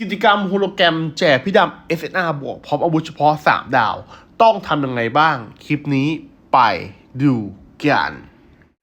กิจกรรมโฮโลแกรมแจกพี่ดำ SNR บวกพร้อมอาวุธเฉพาะ 3 ดาว ต้องทำยังไงบ้าง คลิปนี้ไปดูกัน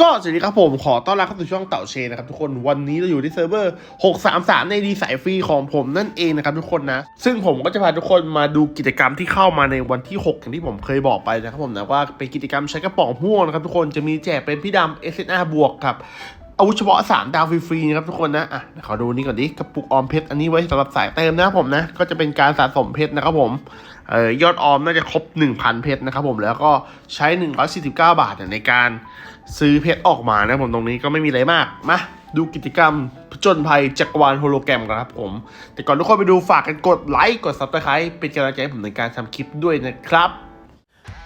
ก็สวัสดีครับผมขอต้อนรับเข้าสู่ช่องเต่าเชนนะครับทุกคนวันนี้เราอยู่ที่เซิร์ฟเวอร์ 633 ในดีสายฟรีของผมนั่นเองนะครับทุกคนนะ ซึ่งผมก็จะพาทุกคนมาดูกิจกรรมที่เข้ามาในวันที่ 6 อย่างที่ผมเคยบอกไปนะครับผมนะว่าเป็นกิจกรรมใช้กระป๋องม่วงนะครับทุกคนจะมีแจกเป็นพี่ดำ SNR บวกครับ อาวุธเฉพาะ3ดาวฟรีๆนะครับทุกคนนะอะขอดูนี่ก่อนดิกระปุกออมเพชรอันนี้ไว้สำหรับสายเติมนะครับผมนะก็จะเป็นการสะสมเพชรนะครับผมเอ่อยอดออมน่าจะครบ 1,000 เพชรนะครับผมแล้วก็ใช้ 149 บาทเนี่ยในการซื้อเพชรออกมานะผมตรงนี้ก็ไม่มีอะไรมากมาดูกิจกรรมผจญภัยจักรวาลโฮโลแกรมกันครับผม แต่ก่อนทุกคนไปดูฝากกันกดไลค์กด subscribe เป็นกำลังใจให้ผมในการทำคลิปด้วยนะครับ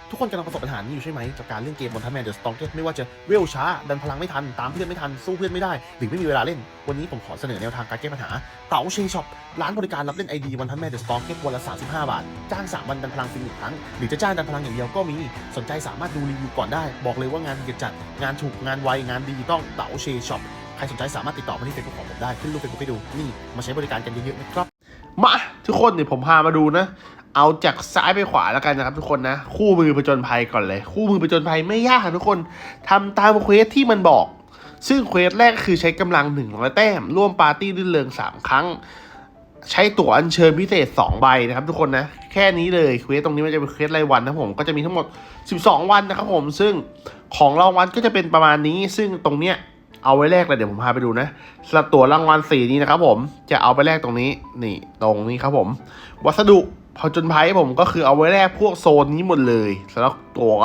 ทุกคนกำลังประสบปัญหานี้อยู่ใช่ไหมกับการเล่นเกมบนทัพแมนเดอะสตองเกไม่ว่าจะเวลช้า ดันพลังไม่ทัน ตามเพื่อนไม่ทัน สู้เพื่อนไม่ได้ หรือไม่มีเวลาเล่น วันนี้ผมขอเสนอแนวทางการแก้ปัญหา เต๋าเชงช็อป ร้านบริการรับเล่นไอดีวันทัพแมนเดอะสตองเกวันละ 35 บาท จ้าง3วันดันพลังฟรีหนึ่งครั้ง หรือจะจ้างดันพลังอย่างเดียวก็มี สนใจสามารถดูรีวิวก่อนได้ บอกเลยว่างานเกิดจัด งานถูก งานไว งานดีต้องเต๋าเชงช็อป ใครสนใจสามารถติดต่อมาที่เฟซบุ๊กของผมได้ ขึ้นรูปเฟซบุ๊กให้ดู นี่ มาใช้บริการกันเยอะๆนะครับ มาทุกคนเดี๋ยผมพามาดูนะ เอาจากซ้ายไปขวาแล้วกันนะครับทุกคนนะ คู่มือผจญภัยก่อนเลย คู่มือผจญภัยไม่ยากทุกคนทำตามเควสที่มันบอก ซึ่งเควสแรกคือใช้กำลังหนึ่งร้อยแต้ม ร่วมปาร์ตี้รื่นเริงสามครั้ง ใช้ตั๋วอัญเชิญพิเศษ 2 ใบนะครับทุกคนนะ แค่นี้เลยเควสตรงนี้มันจะเป็นเควสรายวันนะผมก็จะมีทั้งหมด 12 วันนะครับผม ซึ่งของรางวัลก็จะเป็นประมาณนี้ ซึ่งตรงเนี้ยเอาไว้แรกเลยเดี๋ยวผมพาไปดูนะสำหรับตั๋วรางวัลสีนี้นะครับผมจะเอาไปแรกตรงนี้นี่ตรงนี้ครับผม วัสดุ ผจญภัยผมก็คือเอาไว้แรกพวกโซนนี้หมดเลยสำหรับตั๋ว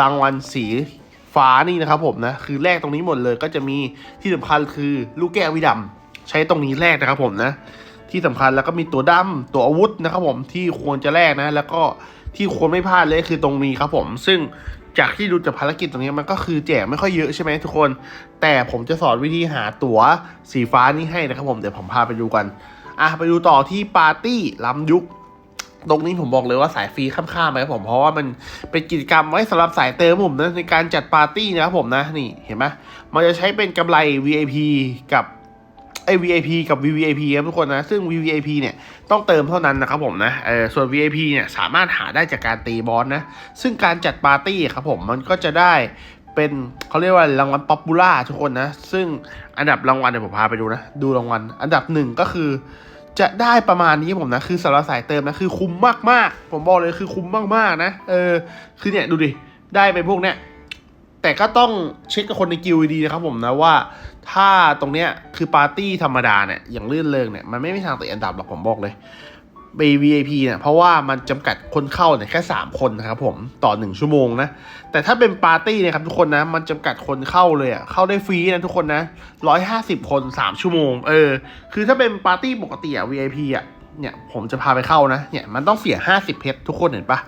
รางวัลสีฟ้านี่นะครับผมนะคือแรกตรงนี้หมดเลยก็จะมีที่สำคัญคือลูกแก้ววิดำใช้ตรงนี้แรกนะครับผมนะ ที่สำคัญแล้วก็มีตัวดำตัวอาวุธนะครับผมที่ควรจะแลกนะ แล้วก็ที่ควรไม่พลาดเลยคือตรงนี้ครับผม ซึ่งจากที่ดูจากภารกิจตรงนี้มันก็คือแจกไม่ค่อยเยอะใช่ไหมทุกคน แต่ผมจะสอนวิธีหาตั๋วสีฟ้านี้ให้นะครับผมเดี๋ยวผมพาไปดูกันอะไปดูต่อที่ปาร์ตี้ล้ำยุค ตรงนี้ผมบอกเลยว่าสายฟรีข้ามๆไปครับผมเพราะว่ามันเป็นกิจกรรมไว้สำหรับสายเติมผมนะในการจัดปาร์ตี้นะครับผมนะนี่เห็นไหมมันจะใช้เป็นกำไร VIP กับไอ้ VIP กับ VVIP ครับทุกคนนะ ซึ่ง VVIP เนี่ยต้องเติมเท่านั้นนะครับผมนะเออส่วน VIP เนี่ยสามารถหาได้จากการตีบอสนะ ซึ่งการจัดปาร์ตี้ครับผมมันก็จะได้เป็นเขาเรียกว่ารางวัลป๊อปปูล่าทุกคนนะ ซึ่งอันดับรางวัลเดี๋ยวผมพาไปดูนะ ดูรางวัล อันดับหนึ่งก็คือ จะได้ประมาณนี้ผมนะ คือสำหรับสายเติมนะ คือคุ้มมากๆ ผมบอกเลยคือคุ้มมากๆนะ เออ คือเนี่ยดูดิ ได้ไปพวกเนี้ย แต่ก็ต้องเช็คกับคนในกิลดีนะครับผมนะว่า ถ้าตรงเนี้ยคือปาร์ตี้ธรรมดาเนี่ย อย่างลื่นเริงเนี่ย มันไม่มีทางติดอันดับหรอกผมบอกเลย b VIP เนี่ยเพราะว่ามันจำกัดคนเข้าเนี่ยแค่ 3 คนนะครับผมต่อ 1 ชั่วโมงนะ แต่ถ้าเป็นปาร์ตี้นะครับทุกคนนะ มันจำกัดคนเข้าเลยอะ่ะเข้าได้ฟรีนะทุกคนนะ150คน 3 ชั่วโมง เออ คือถ้าเป็นปาร์ตี้ปกติอะ VIP อะเนี่ยผมจะพาไปเข้านะเนี่ยมันต้องเสีย 50 เพชรทุกคนเห็นปะ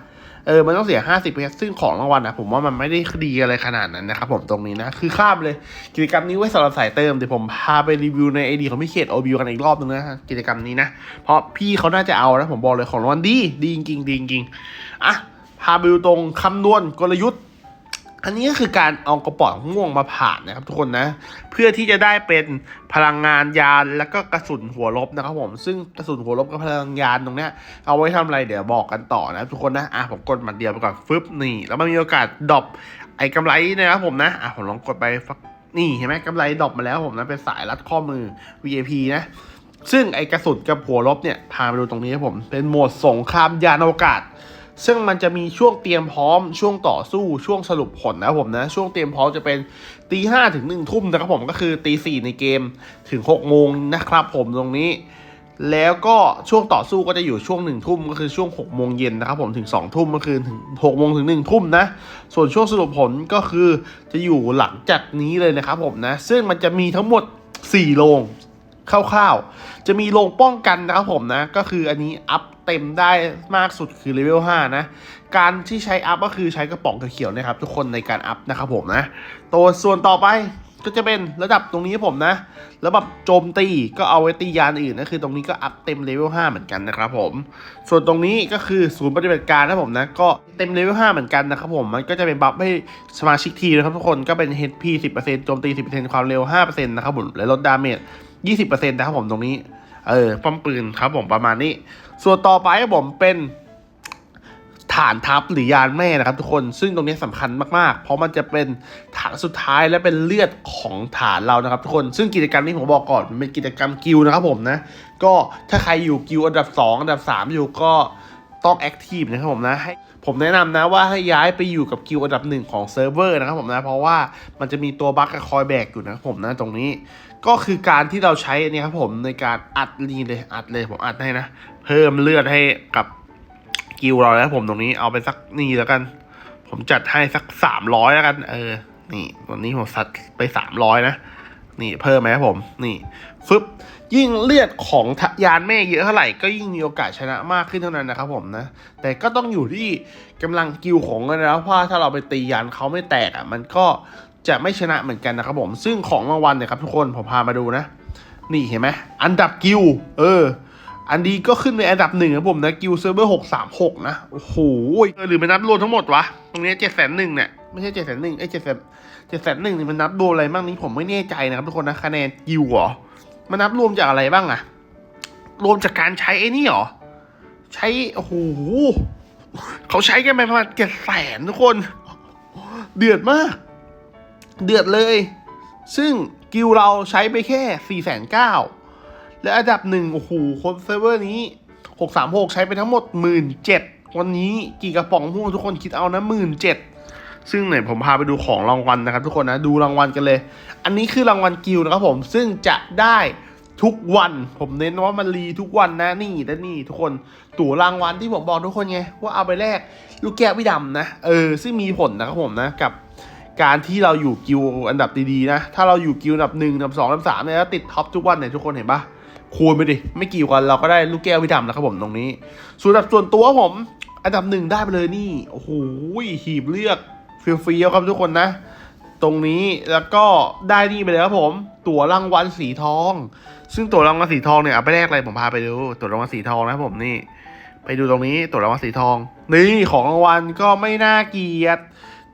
เออมันต้องเสีย 50เพชรซึ่งของรางวัลนะผมว่ามันไม่ได้ดีอะไรขนาดนั้นนะครับผมตรงนี้นะ คือข้ามเลยกิจกรรมนี้ไว้สำหรับสายเติมเดี๋ยวผมพาไปรีวิวในไอดีของพี่เขตโอบิวกันอีกรอบนึงนะกิจกรรมนี้นะ เพราะพี่เขาน่าจะเอานะผมบอกเลยของรางวัลดีดีจริงๆดีจริงๆอะพาไปดูตรงคำนวณกลยุทธ์ อันนี้ก็คือการเอากระป๋องม่วงมาผ่านนะครับทุกคนนะ เพื่อที่จะได้เป็นพลังงานยานแล้วก็กระสุนหัวลบนะครับผมซึ่งกระสุนหัวลบกับพลังงานตรงเนี้ยเอาไว้ทำอะไรเดี๋ยวบอกกันต่อนะทุกคนนะอะผมกดหมัดเดียวไปก่อนฟึบนี่แล้วมันมีโอกาสดรอปไอ้กำไรนะครับผมนะอะผมลองกดไปนี่เห็นไหมกำไรดรอปมาแล้วผมนะเป็นสายรัดข้อมือ VIP นะซึ่งไอ้กระสุนกับหัวลบเนี่ยพาไปดูตรงนี้ครับผมเป็นโหมดสงครามยานอวกาศ ซึ่งมันจะมีช่วงเตรียมพร้อมช่วงต่อสู้ช่วงสรุปผลนะผมนะ ช่วงเตรียมพร้อมจะเป็นตีห้าถึงหนึ่งทุ่มนะครับผมก็คือตีสี่ในเกมถึงหกโมงนะครับผมตรงนี้ แล้วก็ช่วงต่อสู้ก็จะอยู่ช่วงหนึ่งทุ่มก็คือช่วงหกโมงเย็นนะครับผมถึงสองทุ่มก็คือถึงหกโมงถึงหนึ่งทุ่มนะ ส่วนช่วงสรุปผลก็คือจะอยู่หลังจากนี้เลยนะครับผมนะ ซึ่งมันจะมีทั้งหมด4โรง คร่าวๆ จะมีโลงป้องกันนะครับผมนะ ก็คืออันนี้อัพเต็มได้มากสุดคือเลเวล5นะ การที่ใช้อัพก็คือใช้กระป๋องเขียวนะครับ ทุกคนในการอัพนะครับผมนะ ตัวส่วนต่อไปก็จะเป็นระดับตรงนี้ผมนะ ระดับโจมตีก็เอาไว้ตียานอื่นนะคือตรงนี้ก็อัพเต็มเลเวล5เหมือนกันนะครับผม ส่วนตรงนี้ก็คือศูนย์ปฏิบัติการนะผมนะ ก็เต็มเลเวล5เหมือนกันนะครับผมมันก็จะเป็นบัฟให้สมาชิกทีนะครับทุกคนก็เป็น HP 10%โจมตี 10%ความเร็ว 5%นะครับผมและลดดาเมจ 20%นะครับผมตรงนี้ เออป้อมปืนครับผมประมาณนี้ ส่วนต่อไปครับผมเป็นฐานทัพหรือยานแม่นะครับทุกคนซึ่งตรงนี้สำคัญมากๆ เพราะมันจะเป็นฐานสุดท้ายและเป็นเลือดของฐานเรานะครับทุกคนซึ่งกิจกรรมนี้ผมบอกก่อนมันเป็นกิจกรรมกิลนะครับผมนะก็ถ้าใครอยู่กิลอันดับ 2 อันดับ 3 อยู่ก็ต้องแอคทีฟนะครับผมนะให้ผมแนะนำนะว่าให้ย้ายไปอยู่กับกิลอันดับหนึ่งของเซิร์ฟเวอร์นะครับผมนะเพราะว่ามันจะมีตัวบั๊กคอยแบกอยู่นะครับผมนะตรงนี้ ก็คือการที่เราใช้นนี้ครับผมในการอัดลีเลยอัดเลยผมอัดให้นะ เพิ่มเลือดให้กับกิวเราแล้วผมตรงนี้เอาไปสักนี่แล้วกัน ผมจัดให้สักสามร้อยแล้วกัน เออ นี่วันนี้ผมซัดไปสามร้อยนะ นี่เพิ่มไหมครับผม นี่ฟึบยิ่งเลือดของทะยานแม่เยอะเท่าไหร่ก็ยิ่งมีโอกาสชนะมากขึ้นเท่านั้นนะครับผมนะ แต่ก็ต้องอยู่ที่กำลังกิวของกันนะเพราะว่าถ้าเราไปตียานเขาไม่แตกอะ มันก็ จะไม่ชนะเหมือนกันนะครับผม ซึ่งของรางวัลเนี่ยครับทุกคนผมพามาดูนะ นี่เห็นไหมอันดับกิวเออ อันนี้ก็ขึ้นในอันดับหนึ่งครับผมนะกิลเซิร์ฟเวอร์หกสามหกนะ โอ้โหเออหรือมันนับรวมทั้งหมดวะ ตรงนี้เจ็ดแสนหนึ่งเนี่ยไม่ใช่เจ็ดแสนหนึ่งไอ้เจ็ดแสนเจ็ดแสนหนึ่งนี่มันนับรวมอะไรบ้างนี้ผมไม่แน่ใจนะครับทุกคนนะคะแนนกิลเหรอมันนับรวมจากอะไรบ้างอะรวมจากการใช้ไอ้นี่เหรอ ใช้โอ้โหเขาใช้กันไปประมาณเจ็ดแสนทุกคน เดือดมาก เดือดเลย ซึ่งกิลเราใช้ไปแค่สี่แสนเก้าและอันดับหนึ่งโอ้โหคนเซิร์ฟเวอร์นี้หกสามหกใช้ไปทั้งหมดหมื่นเจ็ดวันนี้กี่กระป๋องพวกทุกคนคิดเอานะหมื่นเจ็ดซึ่งเนี่ยผมพาไปดูของรางวัลนะครับทุกคนนะดูรางวัลกันเลย อันนี้คือรางวัลกิลนะครับผมซึ่งจะได้ทุกวันผมเน้นว่ามันรีทุกวันนะนี่และนี่ทุกคนตั๋วรางวัลที่ผมบอกทุกคนไงว่าเอาไปแลกลูกแก้วพี่ดำนะเออซึ่งมีผลนะครับผมนะกับ การที่เราอยู่กิลด์อันดับดีๆนะ ถ้าเราอยู่กิลด์อันดับหนึ่งอันดับสองอันดับสามเนี่ยแล้วติดท็อปทุกวันเนี่ยทุกคนเห็นปะคูณไปดิ ไม่กี่วันเราก็ได้ลูกแก้วพี่ดำแล้วครับผมตรงนี้ ส่วนอันดับส่วนตัวผม อันดับหนึ่งได้ไปเลยนี่ โอ้โหหีบเลือกเฟี้ยวๆครับทุกคนนะ ตรงนี้แล้วก็ได้นี่ไปเลยครับผม ตั๋วรางวัลสีทอง ซึ่งตั๋วรางวัลสีทองเนี่ยเอาไปแลกอะไรผมพาไปดูตั๋วรางวัลสีทองนะครับผมนี่ ไปดูตรงนี้ตั๋วรางวัลสีทอง นี่ของรางวัลก็ไม่น่าเกียด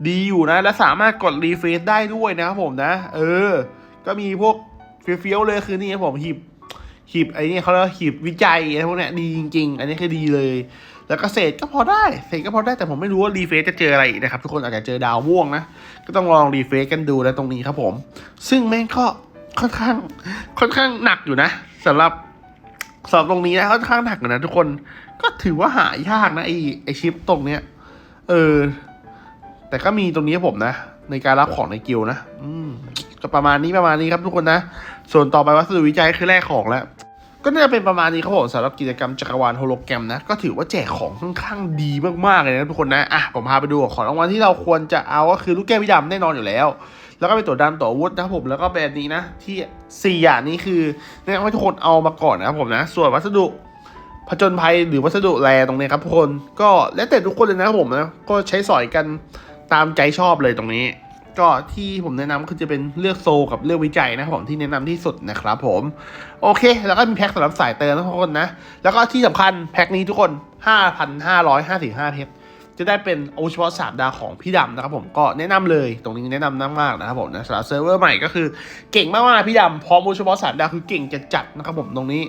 ดีอยู่นะ และสามารถกดรีเฟรชได้ด้วยนะครับผมนะ เออ ก็มีพวกเฟี้ยวๆเลยคือนี่ครับผมหีบหีบไอ้นี่เขาเรียกว่าหีบวิจัยอะไรพวกเนี้ยดีจริง ๆ อันนี้คือดีเลย แล้วก็เศษก็พอได้เศษก็พอได้แต่ผมไม่รู้ว่ารีเฟรชจะเจออะไรอีกนะครับ ทุกคนอาจจะเจอดาวม่วงนะ ก็ต้องลองรีเฟรชกันดูนะตรงนี้ครับผม ซึ่งแม่งก็ค่อนข้างค่อนข้างหนักอยู่นะสำหรับสำหรับตรงนี้นะค่อนข้างหนักอยู่นะทุกคนก็ถือว่าหายากนะไอไอชิปตรงเนี้ย เออ แต่ก็มีตรงนี้ผมนะ ในการรับของในกิลนะ อืมก็ประมาณนี้ประมาณนี้ครับทุกคนนะ ส่วนต่อไปวัสดุวิจัยคือแลกของแล้ว ก็น่าจะเป็นประมาณนี้ครับผมสำหรับกิจกรรมจักรวาลโฮโลแกรมนะ ก็ถือว่าแจกของค่อนข้างดีมากๆเลยนะทุกคนนะ อะผมพาไปดูของรางวัลที่เราควรจะเอาก็คือลูกแก้วพี่ดำแน่นอนอยู่แล้ว แล้วก็เป็นตัวดำตัวอาวุธนะครับผม แล้วก็เป็นอันนี้นะ ที่สี่อย่างนี้คือแนะนำให้ทุกคนเอามาก่อนนะครับผมนะ ส่วนวัสดุผจญภัยหรือวัสดุแรตรงนี้ครับทุกคน ก็แล้วแต่ทุกคนเลยนะครับผมนะ ก็ใช้สอยกัน ตามใจชอบเลยตรงนี้ ก็ที่ผมแนะนำคือจะเป็นเลือกโซกับเลือกวิจัยนะครับผมที่แนะนำที่สุดนะครับผม โอเค แล้วก็มีแพ็คสำหรับสายเติมนะทุกคนนะ แล้วก็ที่สำคัญแพ็คนี้ทุกคน 5,555เพชรจะได้เป็นโอาวุธเฉพาะสามดาวของพี่ดำนะครับผมก็แนะนำเลยตรงนี้แนะนำมากๆนะครับผมนะสำหรับเซิร์ฟเวอร์ใหม่ก็คือเก่งมากๆพี่ดำพร้อมอาวุธเฉพาะสามดาวคือเก่งจะจัดนะครับผมตรงนี้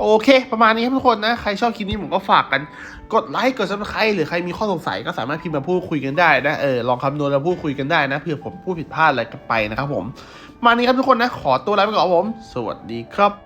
โอเค ประมาณนี้ครับทุกคนนะ ใครชอบคลิปนี้ผมก็ฝากกัน กดไลค์ กดซับสไครต์หรือใครมีข้อสงสัยก็สามารถพิมพ์มาพูดคุยกันได้นะ เออ ลองคำนวณแล้วพูดคุยกันได้นะ เผื่อผมพูดผิดพลาดอะไรกันไปนะครับผมมานี้ครับทุกคนนะ ขอตัวลาไปก่อนผม สวัสดีครับ